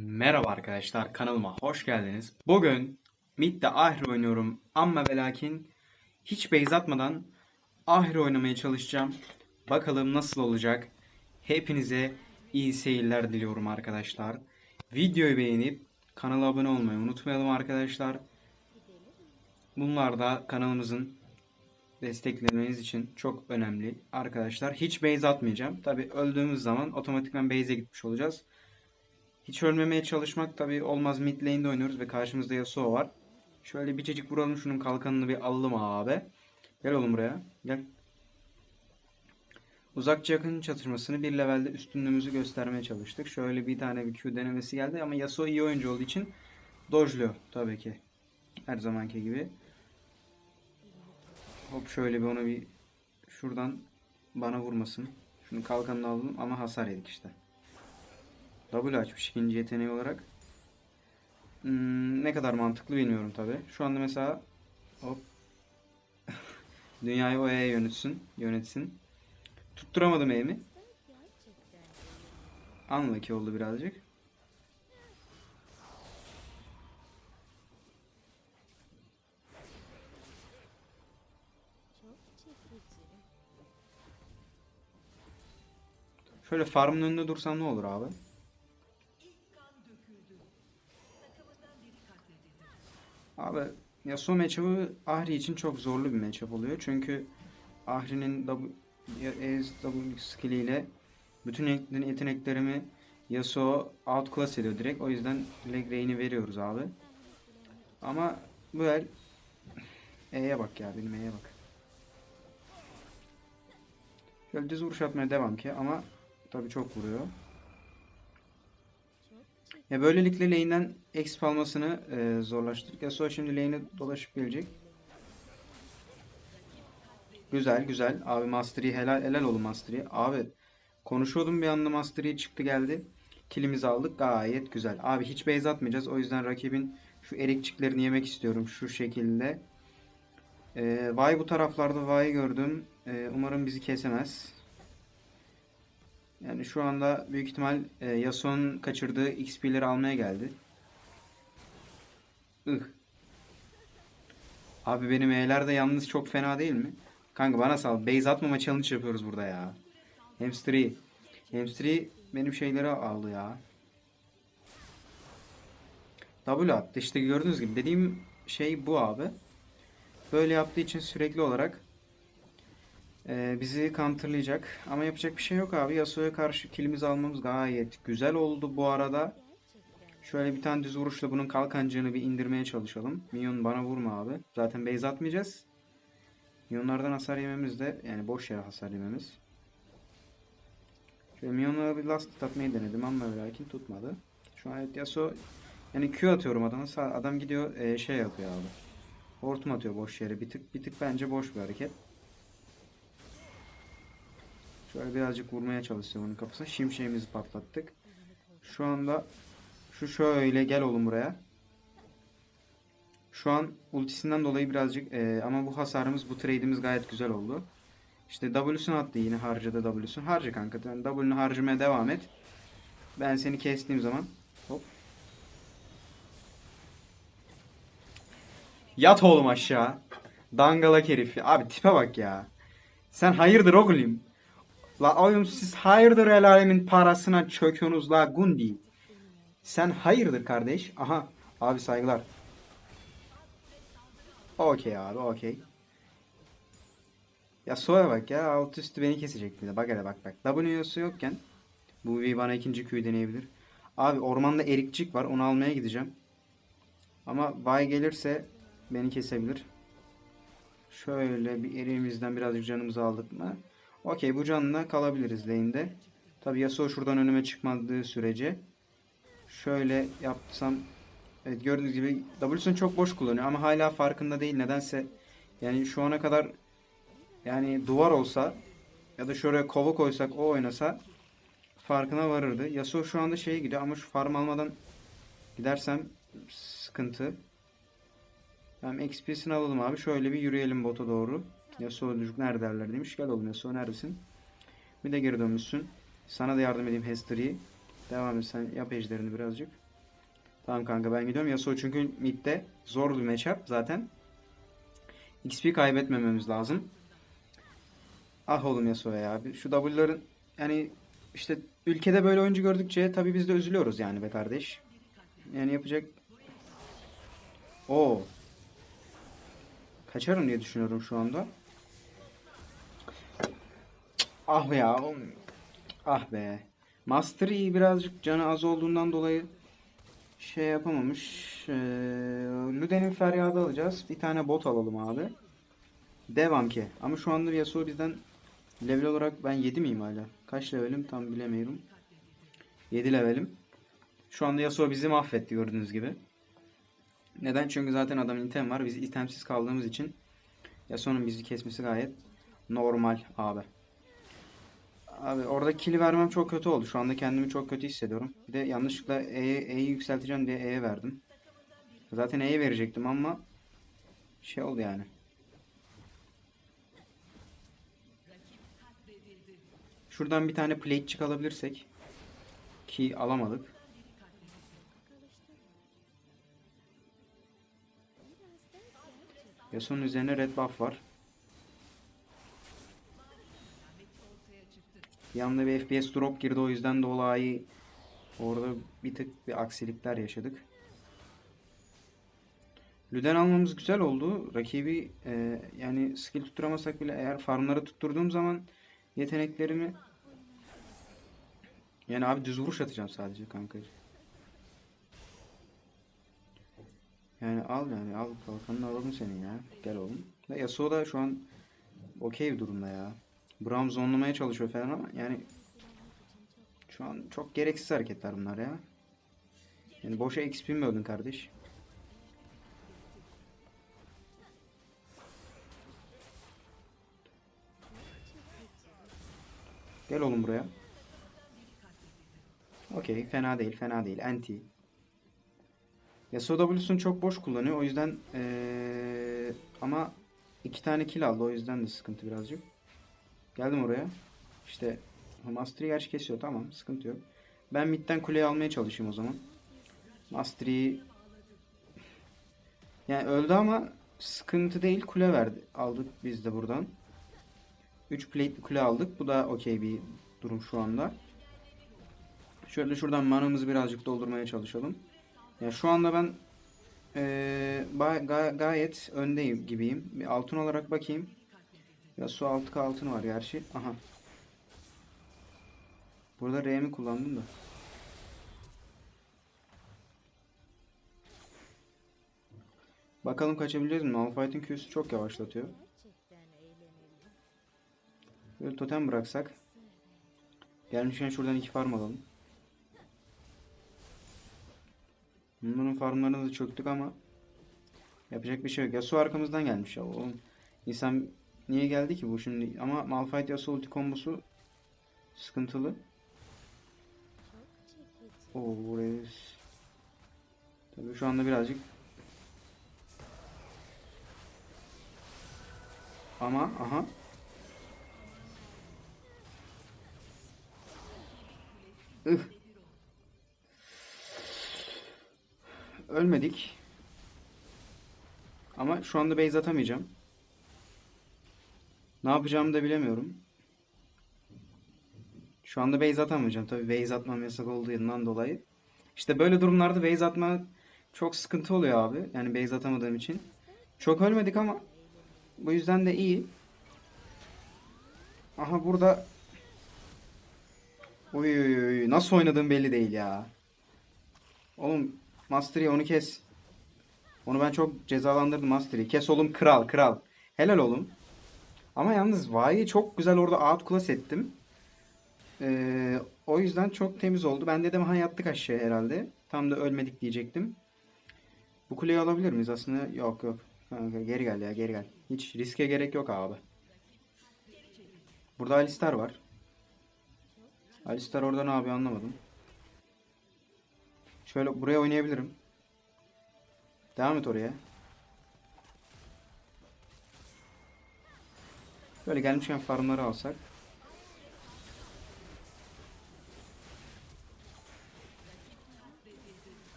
Merhaba arkadaşlar kanalıma hoş geldiniz. Bugün Mid'de Ahri oynuyorum ama ve lakin hiç base atmadan Ahri oynamaya çalışacağım. Bakalım nasıl olacak. Hepinize iyi seyirler diliyorum arkadaşlar. Videoyu beğenip kanala abone olmayı unutmayalım arkadaşlar. Bunlar da kanalımızın desteklemeniz için çok önemli arkadaşlar. Hiç base atmayacağım. Tabi öldüğümüz zaman otomatikman base'e gitmiş olacağız. Hiç ölmemeye çalışmak tabi olmaz. Mid lane'de oynuyoruz ve karşımızda Yasuo var. Şöyle bir çocuk vuralım şunun kalkanını bir alalım abi. Gel oğlum buraya. Gel. Uzakça yakın çatışmasını bir levelde üstünlüğümüzü göstermeye çalıştık. Şöyle bir tane bir Q denemesi geldi ama Yasuo iyi oyuncu olduğu için dojluyor tabii ki. Her zamanki gibi. Hop şöyle bir onu bir şuradan bana vurmasın. Şunu kalkanını aldım ama hasar yedik işte. W açmış ikinci yeteneği olarak. Hmm, ne kadar mantıklı bilmiyorum tabi. Şu anda mesela hop dünyayı o E'ye yönetsin, yönetsin. Tutturamadım E'mi. Unlucky oldu birazcık. Şöyle farmın önünde dursam ne olur abi? Abi Yasuo matchup'ı Ahri için çok zorlu bir matchup oluyor. Çünkü Ahri'nin W, E, W skilliyle bütün yetenek- yeteneklerimi Yasuo outclass ediyor direkt. O yüzden leg lane'i veriyoruz abi. Ama bu el E'ye bak ya benim E'ye bak. Şöyle düz vuruş atmaya devam ki ama tabii çok vuruyor. Ya böylelikle lane'den exp almasını e, zorlaştırdık. Yasuo şimdi lane'e dolaşıp gelecek. Güzel güzel. Abi Mastery helal, helal olun Mastery. Abi konuşuyordum bir anda Mastery çıktı geldi. Kilimizi aldık. Gayet güzel. Abi hiç base atmayacağız. O yüzden rakibin şu erikçiklerini yemek istiyorum. Şu şekilde. E, Vay bu taraflarda Vay'ı gördüm. E, umarım bizi kesemez. Yani şu anda büyük ihtimal e, Yasuo'nun kaçırdığı XP'leri almaya geldi. Ih. Abi benim E'ler de yalnız çok fena değil mi? Kanka bana sal. Base atmama challenge yapıyoruz burada ya. Hamsteri. Hamsteri benim şeyleri aldı ya. W attı. İşte gördüğünüz gibi dediğim şey bu abi. Böyle yaptığı için sürekli olarak ee, bizi counterlayacak. Ama yapacak bir şey yok abi. Yasuo'ya karşı kilimizi almamız gayet güzel oldu bu arada. Şöyle bir tane düz vuruşla bunun kalkancığını bir indirmeye çalışalım. Minyon bana vurma abi. Zaten base atmayacağız. Minyonlardan hasar yememiz de yani boş yere hasar yememiz. Şöyle minyonlara bir last atmayı denedim ama lakin tutmadı. Şu an Yasuo yani Q atıyorum adama. Adam gidiyor e, şey yapıyor abi. Hortum atıyor boş yere. Bir tık bir tık bence boş bir hareket. Şöyle birazcık vurmaya çalışacağım onun kafasına. Şimşeğimizi patlattık. Şu anda şu şöyle gel oğlum buraya. Şu an ultisinden dolayı birazcık e, ama bu hasarımız bu trade'imiz gayet güzel oldu. İşte W'sunu attı yine harcadı W'sunu. Harca kanka. Yani W'nu harcamaya devam et. Ben seni kestiğim zaman hop. Yat oğlum aşağı. Dangalak herif. Abi tipe bak ya. Sen hayırdır oğlum? La oğlum siz hayırdır el alemin parasına çöküyorsunuz la Gundi. Sen hayırdır kardeş? Aha. Abi saygılar. Okey abi okey. Ya Soya bak ya alt üstü beni kesecek bir de. Bak hele bak bak. W'su yokken bu V bana ikinci Q deneyebilir. Abi ormanda erikçik var. Onu almaya gideceğim. Ama Vay gelirse beni kesebilir. Şöyle bir eriğimizden birazcık canımızı aldık mı? Okey bu canla kalabiliriz lane'de. Tabi Yasuo şuradan önüme çıkmadığı sürece. Şöyle yapsam. Evet gördüğünüz gibi W'sunu çok boş kullanıyor ama hala farkında değil. Nedense yani şu ana kadar yani duvar olsa ya da şuraya kova koysak o oynasa farkına varırdı. Yasuo şu anda şeye gidiyor ama şu farm almadan gidersem sıkıntı. Hem XP'sini alalım abi. Şöyle bir yürüyelim bota doğru. Yasuo çocuk nerede derler demiş. Gel oğlum Yasuo neredesin? Bir de geri dönmüşsün. Sana da yardım edeyim Hester'i. Devam et sen yap ejderini birazcık. Tamam kanka ben gidiyorum. Yasuo çünkü midde zor bir matchup zaten. XP kaybetmememiz lazım. Ah oğlum Yasuo ya. Şu W'ların yani işte ülkede böyle oyuncu gördükçe tabii biz de üzülüyoruz yani be kardeş. Yani yapacak... Oo. Kaçarım diye düşünüyorum şu anda. Ah ya. oğlum. Ah be. Master Yi birazcık canı az olduğundan dolayı şey yapamamış. Ee, Luden'in feryadı alacağız. Bir tane bot alalım abi. Devam ki. Ama şu anda Yasuo bizden level olarak ben 7 miyim hala? Kaç levelim tam bilemiyorum. 7 levelim. Şu anda Yasuo bizi mahvetti gördüğünüz gibi. Neden? Çünkü zaten adamın item var. Biz itemsiz kaldığımız için Yasuo'nun bizi kesmesi gayet normal abi. Abi orada kill vermem çok kötü oldu. Şu anda kendimi çok kötü hissediyorum. Bir de yanlışlıkla E'yi E'yi yükselteceğim diye E'ye verdim. Zaten E'ye verecektim ama şey oldu yani. Şuradan bir tane plate çıkabilirsek ki alamadık. Yasuo'nun üzerine red buff var. Yanında bir FPS drop girdi o yüzden dolayı orada bir tık bir aksilikler yaşadık. Lüden almamız güzel oldu. Rakibi e, yani skill tutturamasak bile eğer farmları tutturduğum zaman yeteneklerimi yani abi düz vuruş atacağım sadece kanka. Yani al yani al kalkanını alalım senin ya. Gel oğlum. Yasuo da şu an okey durumda ya. Braum zonlamaya çalışıyor falan ama yani şu an çok gereksiz hareketler bunlar ya. Yani boşa XP mi öldün kardeş? Gel oğlum buraya. Okey fena değil fena değil anti. Yasuo W'sunu çok boş kullanıyor o yüzden ee, ama iki tane kill aldı o yüzden de sıkıntı birazcık. Geldim oraya. İşte Mastery gerçi kesiyor tamam sıkıntı yok. Ben midden kuleyi almaya çalışayım o zaman. Mastery'i yani öldü ama sıkıntı değil kule verdi. Aldık biz de buradan. 3 plate kule aldık. Bu da okey bir durum şu anda. Şöyle şuradan manamızı birazcık doldurmaya çalışalım. Ya şu anda ben eee, ba- ga- gayet öndeyim gibiyim. Bir altın olarak bakayım. Ya su 6K altın var gerçi. Aha. Burada R'mi kullandım da. Bakalım kaçabileceğiz mi? Malphite'in Q'su çok yavaşlatıyor. Böyle totem bıraksak. Gelmişken şuradan iki farm alalım. Bunların farmlarını da çöktük ama yapacak bir şey yok. Yasuo arkamızdan gelmiş ya oğlum. İnsan niye geldi ki bu şimdi? Ama Malphite Yasuo ulti kombosu sıkıntılı. Oo buraya Tabii şu anda birazcık ama aha Ih. Ölmedik. Ama şu anda base atamayacağım. Ne yapacağımı da bilemiyorum. Şu anda base atamayacağım. Tabii base atmam yasak olduğundan dolayı. İşte böyle durumlarda base atma çok sıkıntı oluyor abi. Yani base atamadığım için. Çok ölmedik ama bu yüzden de iyi. Aha burada Oy oy oy nasıl oynadığım belli değil ya. Oğlum Mastery onu kes. Onu ben çok cezalandırdım Mastery. Kes oğlum kral kral. Helal oğlum. Ama yalnız Vay'i çok güzel orada outclass ettim. Ee, o yüzden çok temiz oldu. Ben dedim ha yattık aşağıya herhalde. Tam da ölmedik diyecektim. Bu kuleyi alabilir miyiz aslında? Yok yok. Geri gel ya geri gel. Hiç riske gerek yok abi. Burada Alistar var. Alistar orada ne yapıyor anlamadım. Şöyle buraya oynayabilirim. Devam et oraya. Böyle gelmişken farmları alsak.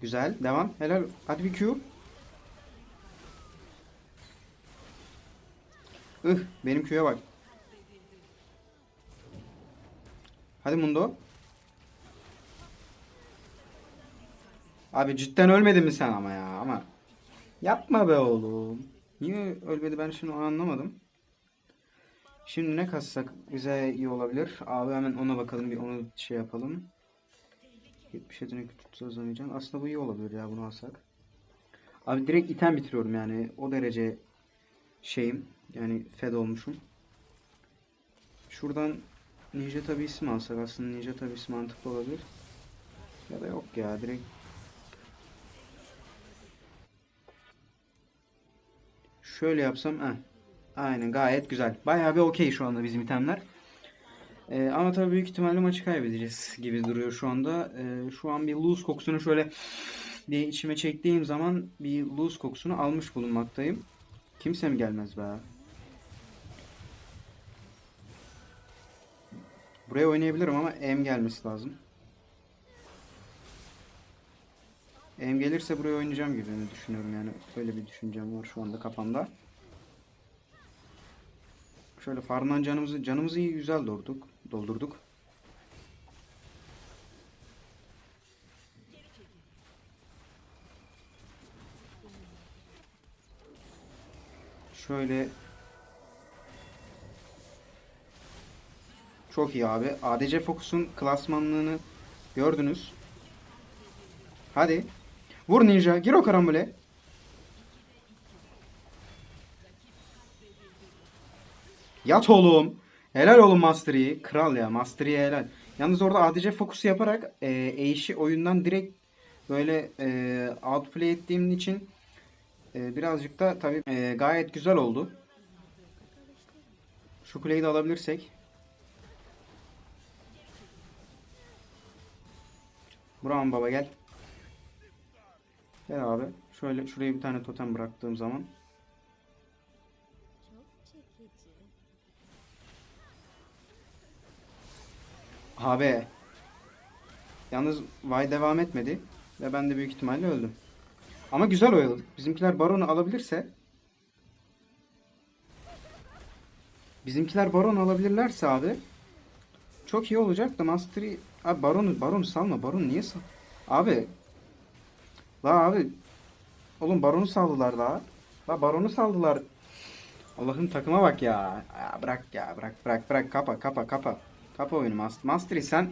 Güzel. Devam. Helal. Hadi bir Q. Ih. Benim Q'ya bak. Hadi Mundo. Abi cidden ölmedin mi sen ama ya? Ama yapma be oğlum. Niye ölmedi ben onu anlamadım. Şimdi ne kassak bize iyi olabilir. Abi hemen ona bakalım bir onu şey yapalım. 70 yetenek tutsa hızlanacaksın. Aslında bu iyi olabilir ya bunu alsak. Abi direkt item bitiriyorum yani. O derece şeyim. Yani fed olmuşum. Şuradan Ninja tabisi mi alsak? Aslında Ninja tabisi mantıklı olabilir. Ya da yok ya direkt Şöyle yapsam heh. Aynen gayet güzel. Bayağı bir okey şu anda bizim itemler. Ee, ama tabii büyük ihtimalle maçı kaybedeceğiz gibi duruyor şu anda. Ee, şu an bir lose kokusunu şöyle diye içime çektiğim zaman bir lose kokusunu almış bulunmaktayım. Kimse mi gelmez be? Buraya oynayabilirim ama M gelmesi lazım. M gelirse buraya oynayacağım gibi düşünüyorum yani. Öyle bir düşüncem var şu anda kafamda. Şöyle farmdan canımızı canımızı iyi güzel doldurduk. Doldurduk. Şöyle Çok iyi abi. ADC Focus'un klasmanlığını gördünüz. Hadi. Vur ninja. Gir o karambole. Yat oğlum. Helal oğlum Mastery'i. Kral ya. Mastery'e helal. Yalnız orada ADC fokus yaparak e, Ashe'i oyundan direkt böyle e, outplay ettiğim için e, birazcık da tabii e, gayet güzel oldu. Şu kuleyi de alabilirsek. Buram baba gel. Gel abi. Şöyle şuraya bir tane totem bıraktığım zaman. Abi. Yalnız Vay devam etmedi. Ve ben de büyük ihtimalle öldüm. Ama güzel oyaladık. Bizimkiler Baron'u alabilirse Bizimkiler Baron alabilirlerse abi çok iyi olacak da Mastery abi Baron'u Baron'u salma. Baron niye sal? Abi La abi Oğlum Baron'u saldılar daha. La Baron'u saldılar. Allah'ım takıma bak ya. ya. Bırak ya bırak bırak bırak kapa kapa kapa. Kapa oyunu Master. Mastery sen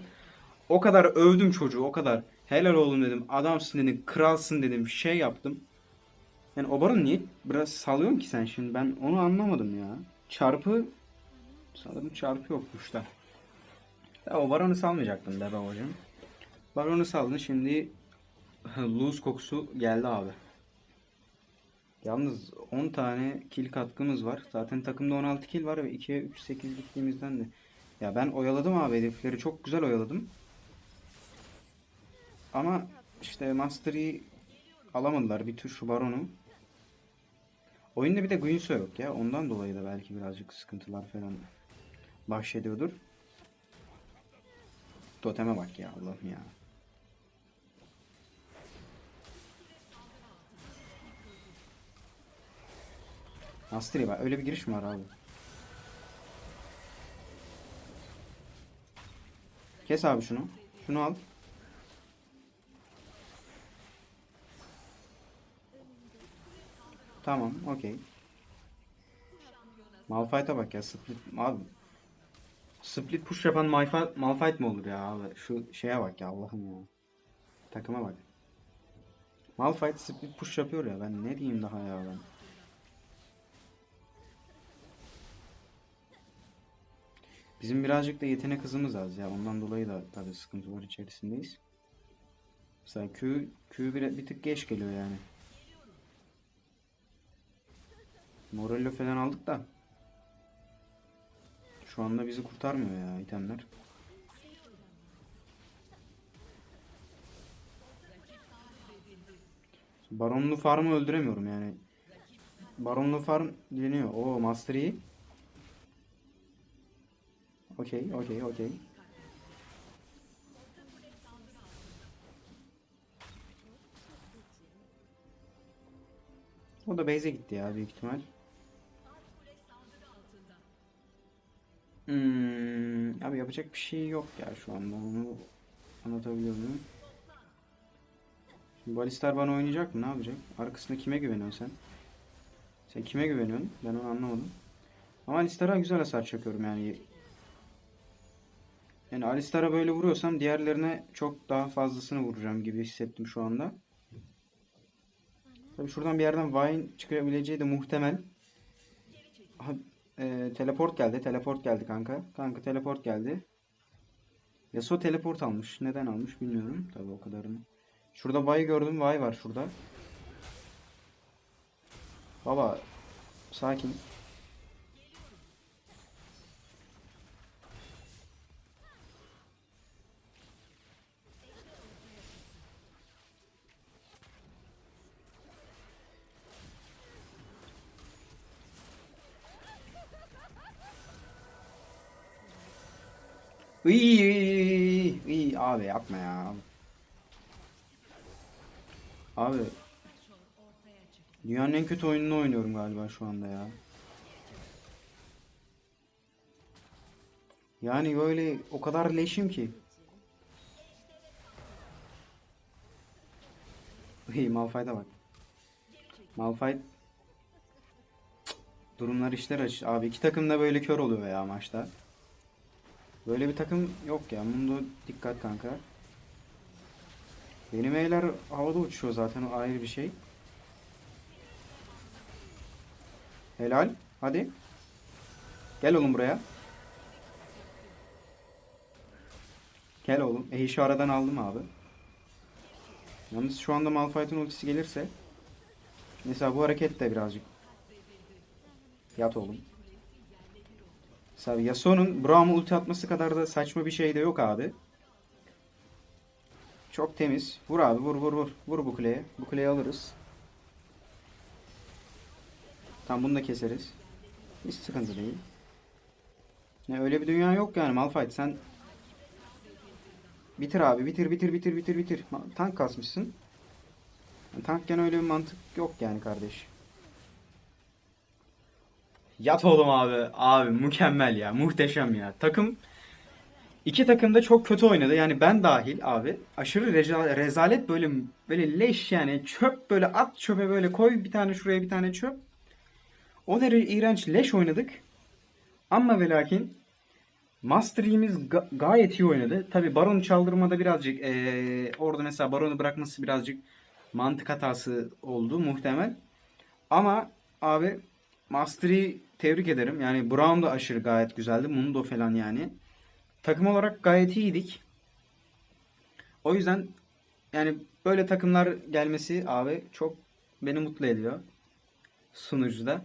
o kadar övdüm çocuğu o kadar. Helal oğlum dedim. Adamsın dedim. Kralsın dedim. Şey yaptım. Yani o Baron niye biraz salıyorsun ki sen şimdi? Ben onu anlamadım ya. Çarpı sanırım çarpı yokmuş da. Ya o Baron'u salmayacaktım be hocam. Baron'u saldın şimdi lose kokusu geldi abi. Yalnız 10 tane kill katkımız var. Zaten takımda 16 kill var ve 2'ye 3 8 gittiğimizden de. Ya ben oyaladım abi hedefleri çok güzel oyaladım. Ama işte Mastery alamadılar bir tür şu baronu. Oyunda bir de Guinsoo yok ya. Ondan dolayı da belki birazcık sıkıntılar falan bahşediyordur. Toteme bak ya Allah'ım ya. Mastery var. Öyle bir giriş mi var abi? Kes abi şunu. Şunu al. Tamam, okey. Malphite'a bak ya, split abi. Split push yapan Malphite, Malphite mi olur ya abi? Şu şeye bak ya Allah'ım ya. Takıma bak. Malphite split push yapıyor ya ben ne diyeyim daha ya ben. Bizim birazcık da yetenek hızımız az ya. Ondan dolayı da tabii sıkıntılar içerisindeyiz. Mesela Q, Q bir, bir tık geç geliyor yani. Morello falan aldık da. Şu anda bizi kurtarmıyor ya itemler. Baronlu farmı öldüremiyorum yani. Baronlu farm dileniyor. Oo Master Yi. Okey, okey, okey. O da base'e gitti ya büyük ihtimal. Hmm, abi yapacak bir şey yok ya şu anda. Onu anlatabiliyor muyum? Balistar bana oynayacak mı? Ne yapacak? Arkasında kime güveniyorsun sen? Sen kime güveniyorsun? Ben onu anlamadım. Ama Alistar'a güzel hasar çakıyorum yani. Yani Alistar'a böyle vuruyorsam diğerlerine çok daha fazlasını vuracağım gibi hissettim şu anda. Tabii şuradan bir yerden Vayne çıkabileceği de muhtemel. Aha, e, teleport geldi. Teleport geldi kanka. Kanka teleport geldi. Yasuo teleport almış. Neden almış bilmiyorum. Tabii o kadarını. Şurada Vay gördüm. Vay var şurada. Baba sakin. İyi, iyi. Abi yapma ya. Abi dünyanın en kötü oyununu oynuyorum galiba şu anda ya. Yani böyle o kadar leşim ki. İyi Malphite'a bak. Malphite durumlar işler aç. Abi iki takım da böyle kör oluyor ya maçta. Böyle bir takım yok ya. Mundo dikkat kanka. Benim evler havada uçuyor zaten o ayrı bir şey. Helal. Hadi. Gel oğlum buraya. Gel oğlum. E işi aradan aldım abi. Yalnız şu anda Malphite'ın ultisi gelirse mesela bu hareket de birazcık yat oğlum. Mesela Yasuo'nun Braum'a ulti atması kadar da saçma bir şey de yok abi. Çok temiz. Vur abi vur vur vur. Vur bu kuleye. Bu kuleyi alırız. Tam bunu da keseriz. Hiç sıkıntı değil. Ne öyle bir dünya yok yani Malphite sen bitir abi bitir bitir bitir bitir bitir. Tank kasmışsın. Tankken öyle bir mantık yok yani kardeş. Yat oğlum abi. Abi mükemmel ya. Muhteşem ya. Takım iki takım da çok kötü oynadı. Yani ben dahil abi. Aşırı reza- rezalet böyle böyle leş yani çöp böyle at çöpe böyle koy bir tane şuraya bir tane çöp. O derece iğrenç leş oynadık. Ama ve lakin Master Yi'miz ga- gayet iyi oynadı. Tabi Baron'u çaldırmada birazcık eee, orada mesela Baron'u bırakması birazcık mantık hatası oldu muhtemel. Ama abi Master'ı tebrik ederim. Yani Brown da aşırı gayet güzeldi. Mundo falan yani. Takım olarak gayet iyiydik. O yüzden yani böyle takımlar gelmesi abi çok beni mutlu ediyor. Sunucuda.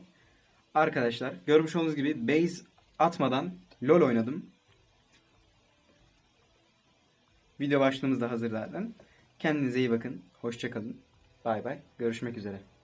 Arkadaşlar görmüş olduğunuz gibi base atmadan LoL oynadım. Video başlığımız da hazır zaten. Kendinize iyi bakın. Hoşça kalın. Bay bay. Görüşmek üzere.